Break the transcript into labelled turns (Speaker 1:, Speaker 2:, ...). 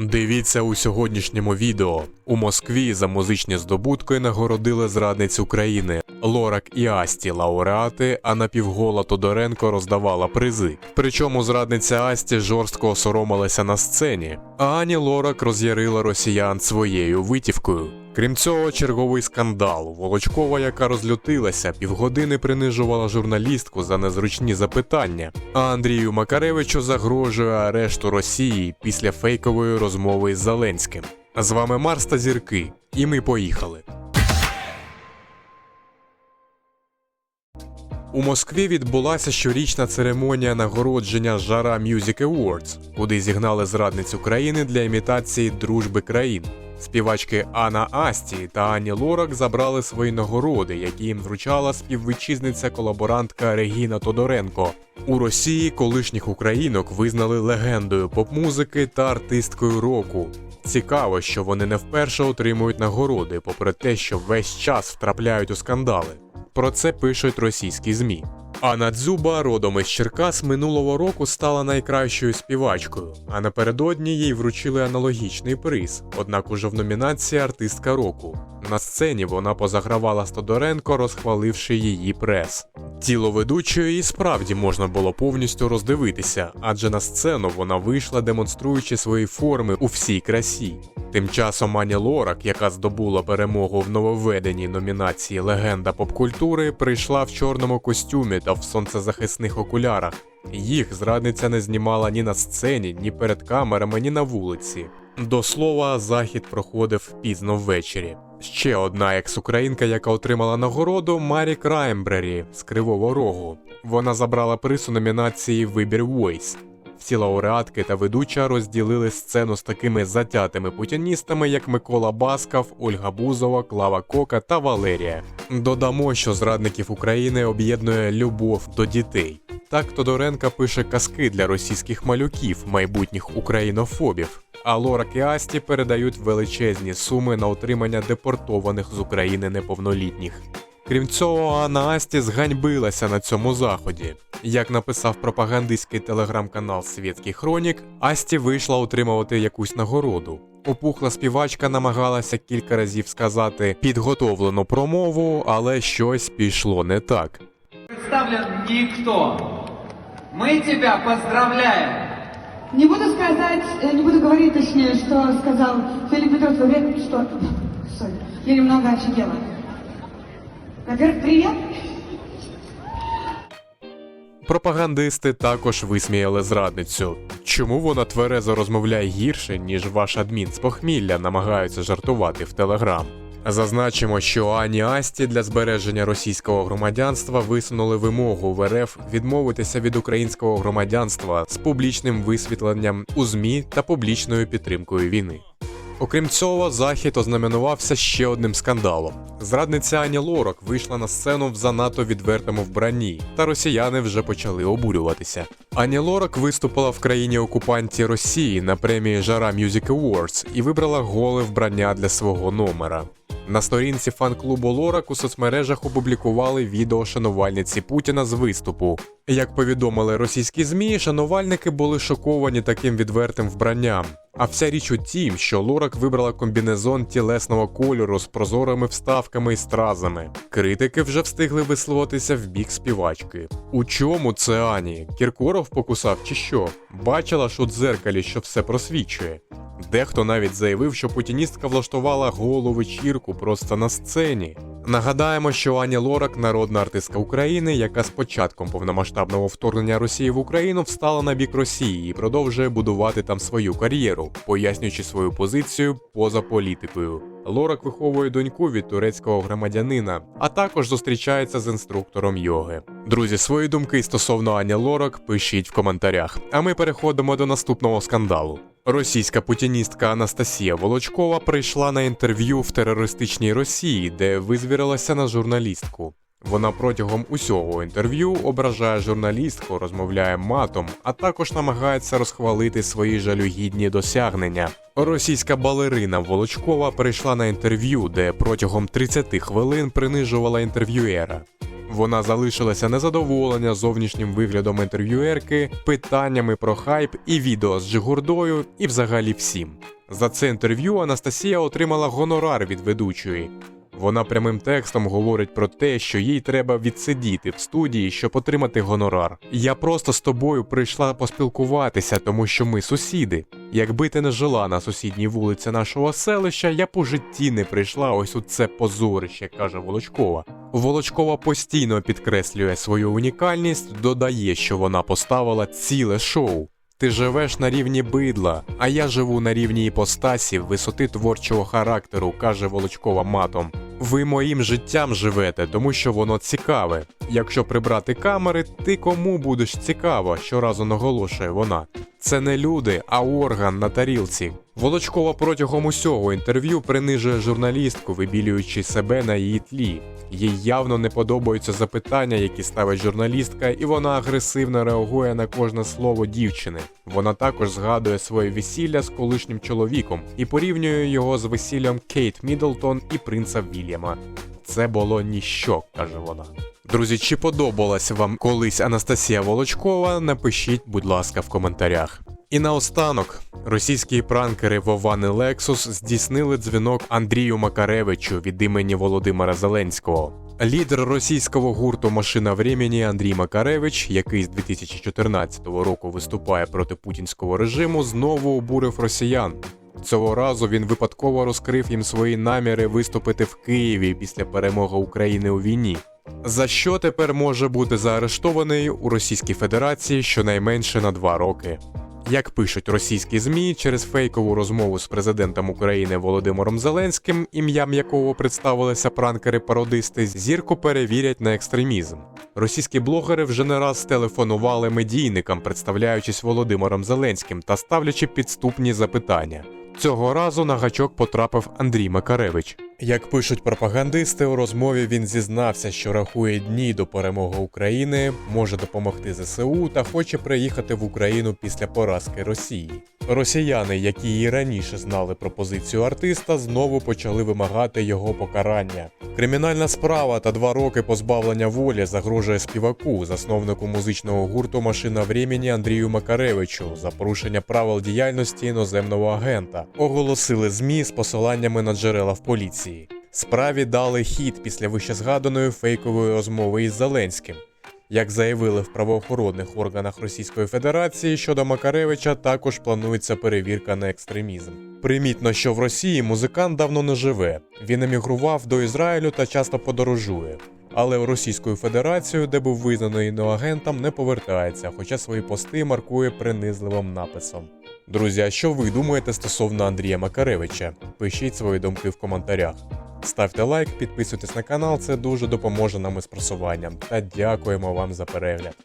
Speaker 1: Дивіться у сьогоднішньому відео. У Москві за музичні здобутки нагородили зрадниць України. Лорак і Асті лауреати, а напівгола Тодоренко роздавала призи. Причому зрадниця Асті жорстко осоромилася на сцені, а Ані Лорак роз'ярила росіян своєю витівкою. Крім цього, черговий скандал. Волочкова, яка розлютилася, півгодини принижувала журналістку за незручні запитання. А Андрію Макаревичу загрожує арешту Росії після фейкової розмови із Зеленським. З вами Марс та зірки, і ми поїхали. У Москві відбулася щорічна церемонія нагородження Жара Music Awards, куди зігнали зрадниць України для імітації дружби країн. Співачки Анна Асті та Ані Лорак забрали свої нагороди, які їм вручала співвітчизниця колаборантка Регіна Тодоренко. У Росії колишніх українок визнали легендою поп-музики та артисткою року. Цікаво, що вони не вперше отримують нагороди, попри те, що весь час втрапляють у скандали. Про це пишуть російські ЗМІ. Анна Дзюба, родом із Черкас, минулого року стала найкращою співачкою, а напередодні їй вручили аналогічний приз, однак уже в номінації Артистка року. На сцені вона позагравала з Тодоренко, розхваливши її прес. Тіло ведучої і справді можна було повністю роздивитися, адже на сцену вона вийшла, демонструючи свої форми у всій красі. Тим часом Ані Лорак, яка здобула перемогу в нововведеній номінації Легенда попкультури, прийшла в чорному костюмі та в сонцезахисних окулярах. Їх зрадниця не знімала ні на сцені, ні перед камерами, ні на вулиці. До слова, захід проходив пізно ввечері. Ще одна екс-українка, яка отримала нагороду, Марі Краймбрері з Кривого Рогу. Вона забрала приз у номінації Вибір Voice. Всі лауреатки та ведуча розділили сцену з такими затятими путіністами, як Микола Басков, Ольга Бузова, Клава Кока та Валерія. Додамо, що зрадників України об'єднує любов до дітей. Так Тодоренка пише казки для російських малюків, майбутніх українофобів. А Лорак і Асті передають величезні суми на утримання депортованих з України неповнолітніх. Крім цього, Анна Асті зганьбилася на цьому заході. Як написав пропагандистський телеграм-канал Свєтський Хронік, Асті вийшла отримувати якусь нагороду. Опухла співачка намагалася кілька разів сказати підготовлену промову, але щось пішло не так.
Speaker 2: представлен никто. Мы тебя поздравляем.
Speaker 3: Не буду сказать, э, не буду говорить точнее, что сказал Филипп Петров ответ, что... Сори, я немного офигела. Во-первых, привет.
Speaker 1: Пропагандисти також висміяли зрадницю. Чому вона тверезо розмовляє гірше, ніж ваш адмін з похмілля намагаються жартувати в Телеграм? Зазначимо, що Ані Асті для збереження російського громадянства висунули вимогу в РФ відмовитися від українського громадянства з публічним висвітленням у ЗМІ та публічною підтримкою війни. Окрім цього, захід ознаменувався ще одним скандалом. Зрадниця Ані Лорак вийшла на сцену в занадто відвертому вбранні, та росіяни вже почали обурюватися. Ані Лорак виступила в країні окупанті Росії на премії Жара Music Awards і вибрала голе вбрання для свого номера. На сторінці фан-клубу Лорак у соцмережах опублікували відео шанувальниці Путіна з виступу. Як повідомили російські ЗМІ, шанувальники були шоковані таким відвертим вбранням. А вся річ у тім, що Лорак вибрала комбінезон тілесного кольору з прозорими вставками і стразами. Критики вже встигли висловитися в бік співачки. У чому це Ані? Кіркоров покусав чи що? Бачила ж у дзеркалі, що все просвічує. Дехто навіть заявив, що путіністка влаштувала голу вечірку просто на сцені. Нагадаємо, що Аня Лорак, народна артистка України, яка з початком повномасштабного вторгнення Росії в Україну встала на бік Росії і продовжує будувати там свою кар'єру, пояснюючи свою позицію поза політикою. Лорак виховує доньку від турецького громадянина, а також зустрічається з інструктором йоги. Друзі, свої думки стосовно Ані Лорак пишіть в коментарях. А ми переходимо до наступного скандалу. Російська путіністка Анастасія Волочкова прийшла на інтерв'ю в терористичній Росії, де визвірилася на журналістку. Вона протягом усього інтерв'ю ображає журналістку, розмовляє матом, а також намагається розхвалити свої жалюгідні досягнення. Російська балерина Волочкова прийшла на інтерв'ю, де протягом 30 хвилин принижувала інтерв'юера. Вона залишилася незадоволена зовнішнім виглядом інтерв'юерки, питаннями про хайп і відео з Джигурдою, і взагалі всім. За це інтерв'ю Анастасія отримала гонорар від ведучої. Вона прямим текстом говорить про те, що їй треба відсидіти в студії, щоб отримати гонорар. Я просто з тобою прийшла поспілкуватися, тому що ми сусіди. Якби ти не жила на сусідній вулиці нашого селища, я у житті не прийшла ось у це позорище, каже Волочкова. Волочкова постійно підкреслює свою унікальність, додає, що вона поставила ціле шоу. Ти живеш на рівні бидла, а я живу на рівні іпостасі висоти творчого характеру, каже Волочкова матом. Ви моїм життям живете, тому що воно цікаве. Якщо прибрати камери, ти кому будеш цікаво, щоразу наголошує вона. Це не люди, а орган на тарілці. Волочкова протягом усього інтерв'ю принижує журналістку, вибілюючи себе на її тлі. Їй явно не подобаються запитання, які ставить журналістка, і вона агресивно реагує на кожне слово дівчини. Вона також згадує своє весілля з колишнім чоловіком і порівнює його з весіллям Кейт Міддлтон і принца Вільяма. Це було ніщо, каже вона. Друзі, чи подобалася вам колись Анастасія Волочкова? Напишіть, будь ласка, в коментарях. І наостанок, російські пранкери Вован і Лексус здійснили дзвінок Андрію Макаревичу від імені Володимира Зеленського. Лідер російського гурту Машина времени Андрій Макаревич, який з 2014 року виступає проти путінського режиму, знову обурив росіян. Цього разу він випадково розкрив їм свої наміри виступити в Києві після перемоги України у війні. За що тепер може бути заарештований у Російській Федерації щонайменше на два роки. Як пишуть російські ЗМІ, через фейкову розмову з президентом України Володимиром Зеленським, ім'ям якого представилися пранкери-пародисти, зірку перевірять на екстремізм. Російські блогери вже не раз телефонували медійникам, представляючись Володимиром Зеленським та ставлячи підступні запитання. Цього разу на гачок потрапив Андрій Макаревич. Як пишуть пропагандисти, у розмові він зізнався, що рахує дні до перемоги України, може допомогти ЗСУ та хоче приїхати в Україну після поразки Росії. Росіяни, які і раніше знали про позицію артиста, знову почали вимагати його покарання. Кримінальна справа та два роки позбавлення волі загрожує співаку, засновнику музичного гурту Машина времени Андрію Макаревичу за порушення правил діяльності іноземного агента. Оголосили ЗМІ з посиланнями на джерела в поліції. Справі дали хід після вищезгаданої фейкової розмови із Зеленським. Як заявили в правоохоронних органах Російської Федерації щодо Макаревича, також планується перевірка на екстремізм. Примітно, що в Росії музикант давно не живе. Він емігрував до Ізраїлю та часто подорожує. Але в Російську Федерацію, де був визнаний іноагентом, не повертається, хоча свої пости маркує принизливим написом. Друзі, а що ви думаєте стосовно Андрія Макаревича? Пишіть свої думки в коментарях. Ставте лайк, підписуйтесь на канал, це дуже допоможе нам із просуванням. Та дякуємо вам за перегляд.